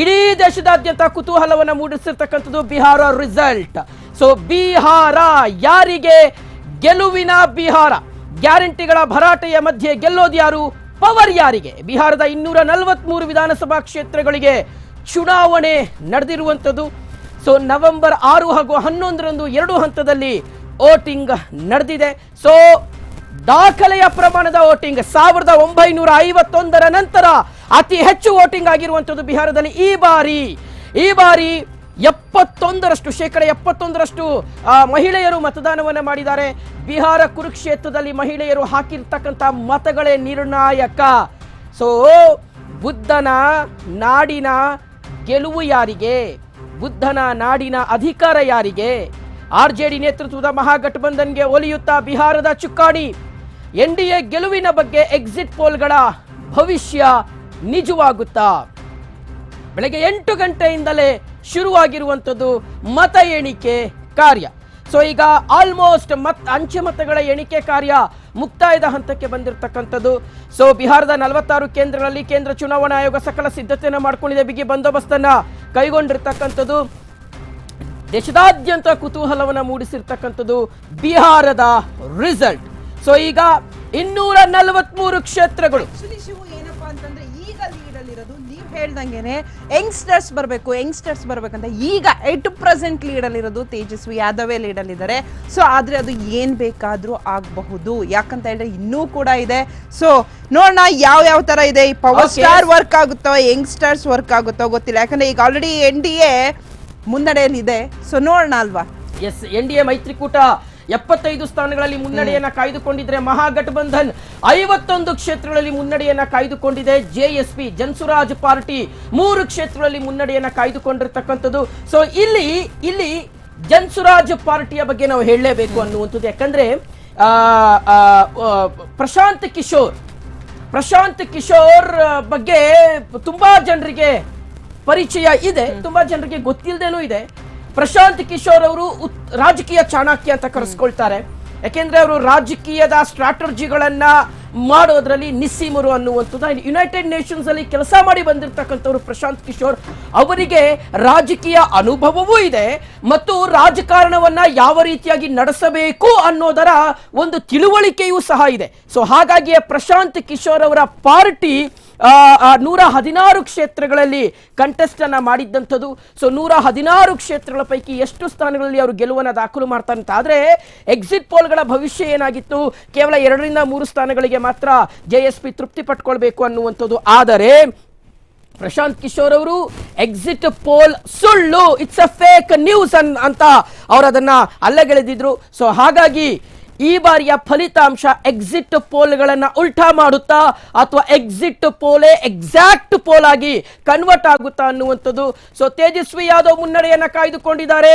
ಇಡೀ ದೇಶದಾದ್ಯಂತ ಕುತೂಹಲವನ್ನು ಮೂಡಿಸಿರ್ತಕ್ಕಂಥದ್ದು ಬಿಹಾರ ರಿಸಲ್ಟ್ ಸೊ ಬಿಹಾರ ಯಾರಿಗೆ ಗೆಲುವಿನ ಬಿಹಾರ? ಗ್ಯಾರಂಟಿಗಳ ಭರಾಟೆಯ ಮಧ್ಯೆ ಗೆಲ್ಲೋದು ಯಾರು? ಪವರ್ ಯಾರಿಗೆ? ಬಿಹಾರದ ಇನ್ನೂರ ನಲವತ್ಮೂರು ವಿಧಾನಸಭಾ ಕ್ಷೇತ್ರಗಳಿಗೆ ಚುನಾವಣೆ ನಡೆದಿರುವಂಥದ್ದು. ಸೊ ನವೆಂಬರ್ ಆರು ಹಾಗೂ ಹನ್ನೊಂದರಂದು ಎರಡು ಹಂತದಲ್ಲಿ ವೋಟಿಂಗ್ ನಡೆದಿದೆ. ಸೊ ದಾಖಲೆಯ ಪ್ರಮಾಣದ ವೋಟಿಂಗ್ ಸಾವಿರದ ಒಂಬೈನೂರ ಐವತ್ತೊಂದರ ನಂತರ ಅತಿ ಹೆಚ್ಚು ವೋಟಿಂಗ್ ಆಗಿರುವಂಥದ್ದು ಬಿಹಾರದಲ್ಲಿ ಈ ಬಾರಿ ಈ ಬಾರಿ ಎಪ್ಪತ್ತೊಂದರಷ್ಟು, ಶೇಕಡ ಎಪ್ಪತ್ತೊಂದರಷ್ಟು ಮಹಿಳೆಯರು ಮತದಾನವನ್ನು ಮಾಡಿದ್ದಾರೆ. ಬಿಹಾರ ಕುರುಕ್ಷೇತ್ರದಲ್ಲಿ ಮಹಿಳೆಯರು ಹಾಕಿರ್ತಕ್ಕಂಥ ಮತಗಳೇ ನಿರ್ಣಾಯಕ. ಸೊ ಬುದ್ಧನ ನಾಡಿನ ಗೆಲುವು ಯಾರಿಗೆ? ಬುದ್ಧನ ನಾಡಿನ ಅಧಿಕಾರ ಯಾರಿಗೆ? ಆರ್ ಜೆ ಡಿ ನೇತೃತ್ವದ ಮಹಾಗಠಬಂಧನ್ಗೆ ಒಲಿಯುತ್ತಾ ಬಿಹಾರದ ಚುಕ್ಕಾಣಿ. ಎನ್ ಡಿ ಎ ಗೆಲುವಿನ ಬಗ್ಗೆ ಎಕ್ಸಿಟ್ ಪೋಲ್ಗಳ ಭವಿಷ್ಯ ನಿಜವಾಗುತ್ತಾ? ಬೆಳಗ್ಗೆ ಎಂಟು ಗಂಟೆಯಿಂದಲೇ ಶುರುವಾಗಿರುವಂಥದ್ದು ಮತ ಎಣಿಕೆ ಕಾರ್ಯ. ಸೊ ಈಗ ಆಲ್ಮೋಸ್ಟ್ ಮತ್, ಅಂಚೆ ಮತಗಳ ಎಣಿಕೆ ಕಾರ್ಯ ಮುಕ್ತಾಯದ ಹಂತಕ್ಕೆ ಬಂದಿರತಕ್ಕಂಥದ್ದು. ಸೊ ಬಿಹಾರದ ನಲವತ್ತಾರು ಕೇಂದ್ರಗಳಲ್ಲಿ ಕೇಂದ್ರ ಚುನಾವಣಾ ಆಯೋಗ ಸಕಲ ಸಿದ್ಧತೆಯನ್ನು ಮಾಡಿಕೊಂಡಿದೆ. ಬಿಗಿ ಬಂದೋಬಸ್ತನ್ನ ಕೈಗೊಂಡಿರ್ತಕ್ಕಂಥದ್ದು. ದೇಶದಾದ್ಯಂತ ಕುತೂಹಲವನ್ನು ಮೂಡಿಸಿರ್ತಕ್ಕಂಥದ್ದು ಬಿಹಾರದ ರಿಸಲ್ಟ್ ಸೊ ಈಗ ಇನ್ನೂರ ನಲವತ್ಮೂರು ಕ್ಷೇತ್ರಗಳು. ಅಂತಂದ್ರೆ ಈಗ ಲೀಡಲ್ಲಿರೋದು ನೀವು ಹೇಳ್ದಂಗೆನೆ ಯಂಗ್ಸ್ಟರ್ಸ್ ಬರಬೇಕು ಯಂಗ್ಸ್ಟರ್ಸ್ ಬರ್ಬೇಕಂತ ಈಗ ಎಟ್ ಪ್ರೆಸೆಂಟ್ ಲೀಡಲ್ಲಿರೋದು ತೇಜಸ್ವಿ ಯಾದವೇ ಲೀಡಲ್ಲಿದ್ದಾರೆ. ಸೊ ಆದ್ರೆ ಅದು ಏನು ಬೇಕಾದರೂ ಆಗಬಹುದು. ಯಾಕಂತ ಹೇಳಿದ್ರೆ ಇನ್ನೂ ಕೂಡ ಇದೆ. ಸೊ ನೋಡೋಣ ಯಾವ ಯಾವ ತರ ಇದೆ. ಈ ಪವರ್ ಸ್ಟಾರ್ ವರ್ಕ್ ಆಗುತ್ತೋ ಯಂಗ್ಸ್ಟರ್ಸ್ ವರ್ಕ್ ಆಗುತ್ತೋ ಗೊತ್ತಿಲ್ಲ. ಯಾಕಂದ್ರೆ ಈಗ ಆಲ್ರೆಡಿ ಎನ್ ಡಿ ಎ ಮುನ್ನಡೆಯಲ್ಲಿದೆ. ಸೊ ನೋಡೋಣ ಅಲ್ವಾ? ಎಸ್ ಎನ್ ಡಿ ಎ ಮೈತ್ರಿಕೂಟ. ಎಪ್ಪತ್ತೈದು ಸ್ಥಾನಗಳಲ್ಲಿ ಮುನ್ನಡೆಯನ್ನ ಕಾಯ್ದುಕೊಂಡಿದ್ರೆ ಮಹಾಗಠಬಂಧನ್. ಐವತ್ತೊಂದು ಕ್ಷೇತ್ರಗಳಲ್ಲಿ ಮುನ್ನಡೆಯನ್ನ ಕಾಯ್ದುಕೊಂಡಿದೆ ಜೆಎಸ್ಪಿ ಜನ್ಸುರಾಜ್ ಪಾರ್ಟಿ. ಮೂರು ಕ್ಷೇತ್ರಗಳಲ್ಲಿ ಮುನ್ನಡೆಯನ್ನ ಕಾಯ್ದುಕೊಂಡಿರ್ತಕ್ಕಂಥದ್ದು. ಸೊ ಇಲ್ಲಿ ಇಲ್ಲಿ ಜನ್ಸುರಾಜ್ ಪಾರ್ಟಿಯ ಬಗ್ಗೆ ನಾವು ಹೇಳಲೇಬೇಕು ಅನ್ನುವಂಥದ್ದು. ಯಾಕಂದ್ರೆ ಪ್ರಶಾಂತ್ ಕಿಶೋರ್ ಪ್ರಶಾಂತ್ ಕಿಶೋರ್ ಬಗ್ಗೆ ತುಂಬಾ ಜನರಿಗೆ ಪರಿಚಯ ಇದೆ. ತುಂಬಾ ಜನರಿಗೆ ಗೊತ್ತಿಲ್ಲದೇನೂ ಇದೆ. ಪ್ರಶಾಂತ್ ಕಿಶೋರ್ ಅವರು ರಾಜಕೀಯ ಚಾಣಕ್ಯ ಅಂತ ಕರೆಸ್ಕೊಳ್ತಾರೆ. ಯಾಕೆಂದ್ರೆ ಅವರು ರಾಜಕೀಯದ ಸ್ಟ್ರಾಟರ್ಜಿಗಳನ್ನ ಮಾಡೋದ್ರಲ್ಲಿ ನಿಸ್ಸೀಮರು ಅನ್ನುವಂಥದ್ದು. ಯುನೈಟೆಡ್ ನೇಷನ್ಸ್ ಅಲ್ಲಿ ಕೆಲಸ ಮಾಡಿ ಬಂದಿರತಕ್ಕಂಥವ್ರು ಪ್ರಶಾಂತ್ ಕಿಶೋರ್, ಅವರಿಗೆ ರಾಜಕೀಯ ಅನುಭವವೂ ಇದೆ ಮತ್ತು ರಾಜಕಾರಣವನ್ನ ಯಾವ ರೀತಿಯಾಗಿ ನಡೆಸಬೇಕು ಅನ್ನೋದರ ಒಂದು ತಿಳುವಳಿಕೆಯೂ ಸಹ ಇದೆ. ಸೊ ಹಾಗಾಗಿ ಪ್ರಶಾಂತ್ ಕಿಶೋರ್ ಅವರ ಪಾರ್ಟಿ ನೂರ ಹದಿನಾರು ಕ್ಷೇತ್ರಗಳಲ್ಲಿ ಕಂಟೆಸ್ಟ್ ಅನ್ನ ಮಾಡಿದ್ದಂಥದ್ದು. ಸೊ ನೂರ ಹದಿನಾರು ಕ್ಷೇತ್ರಗಳ ಪೈಕಿ ಎಷ್ಟು ಸ್ಥಾನಗಳಲ್ಲಿ ಅವರು ಗೆಲುವನ್ನು ದಾಖಲು ಮಾಡ್ತಾರೆ ಅಂತ ಆದ್ರೆ ಎಕ್ಸಿಟ್ ಪೋಲ್ಗಳ ಭವಿಷ್ಯ ಏನಾಗಿತ್ತು? ಕೇವಲ ಎರಡರಿಂದ ಮೂರು ಸ್ಥಾನಗಳಿಗೆ ಮಾತ್ರ ಜೆ ಎಸ್ ಪಿ ತೃಪ್ತಿ ಪಟ್ಕೊಳ್ಬೇಕು ಅನ್ನುವಂಥದ್ದು. ಆದರೆ, ಪ್ರಶಾಂತ್ ಕಿಶೋರ್ ಅವರು ಎಕ್ಸಿಟ್ ಪೋಲ್ ಸುಳ್ಳು ಇಟ್ಸ್ ಅ ಫೇಕ್ ನ್ಯೂಸ್ ಅನ್, ಅಂತ ಅವರು ಅದನ್ನ ಅಲ್ಲಗೆಳೆದಿದ್ರು. ಸೊ ಹಾಗಾಗಿ ಈ ಬಾರಿಯ ಫಲಿತಾಂಶ ಎಕ್ಸಿಟ್ ಪೋಲ್ಗಳನ್ನು ಉಲ್ಟಾ ಮಾಡುತ್ತಾ ಅಥವಾ ಎಕ್ಸಿಟ್ ಪೋಲೆ ಎಕ್ಸಾಕ್ಟ್ ಪೋಲ್ ಆಗಿ ಕನ್ವರ್ಟ್ ಆಗುತ್ತಾ ಅನ್ನುವಂಥದ್ದು. ಸೊ ತೇಜಸ್ವಿ ಯಾದವ್ ಮುನ್ನಡೆಯನ್ನ ಕಾಯ್ದುಕೊಂಡಿದ್ದಾರೆ.